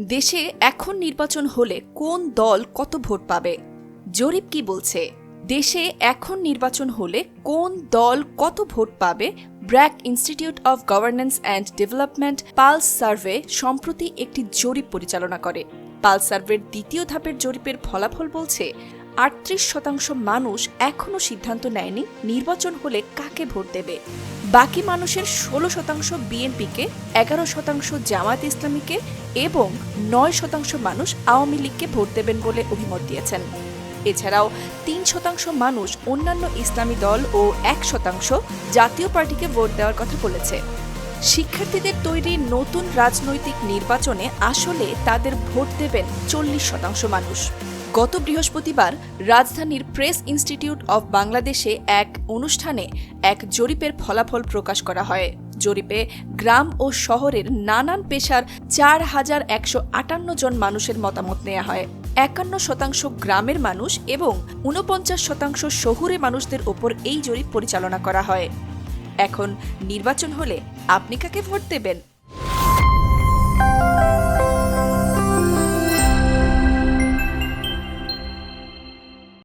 দেশে এখন নির্বাচন হলে কোন দল কত ভোট পাবে? জরিপ কি বলছে? দেশে এখন নির্বাচন হলে কোন দল কত ভোট পাবে? BRAC institute of governance and development pulse survey সম্প্রতি একটি জরিপ পরিচালনা করে। পালস সার্ভের দ্বিতীয় ধাপের জরিপের ফলাফল বলছে আটত্রিশ শতাংশ মানুষ এখনও সিদ্ধান্ত নেয়নি নির্বাচন হলে কাকে ভোট দেবে। বাকি মানুষের ষোলো শতাংশ বিএনপিকে, এগারো শতাংশ জামায়াত ইসলামীকে এবং নয় শতাংশ মানুষ আওয়ামী লীগকে ভোট দেবেন বলে অভিমত দিয়েছেন। এছাড়াও তিন শতাংশ মানুষ অন্যান্য ইসলামী দল ও এক শতাংশ জাতীয় পার্টিকে ভোট দেওয়ার কথা বলেছে। শিক্ষার্থীদের তৈরি নতুন রাজনৈতিক নির্বাচনে আসলে তাদের ভোট দেবেন চল্লিশ শতাংশ মানুষ। গত বৃহস্পতিবার রাজধানীর প্রেস ইনস্টিটিউট অব বাংলাদেশে এক অনুষ্ঠানে এক জরিপের ফলাফল প্রকাশ করা হয়। জরিপে গ্রাম ও শহরের নানান পেশার চার হাজার একশো আটান্ন জন মানুষের মতামত নেওয়া হয়। একান্ন শতাংশ গ্রামের মানুষ এবং ঊনপঞ্চাশ শতাংশ শহুরে মানুষদের ওপর এই জরিপ পরিচালনা করা হয়। এখন নির্বাচন হলে আপনি কাকে ভোট দেবেন?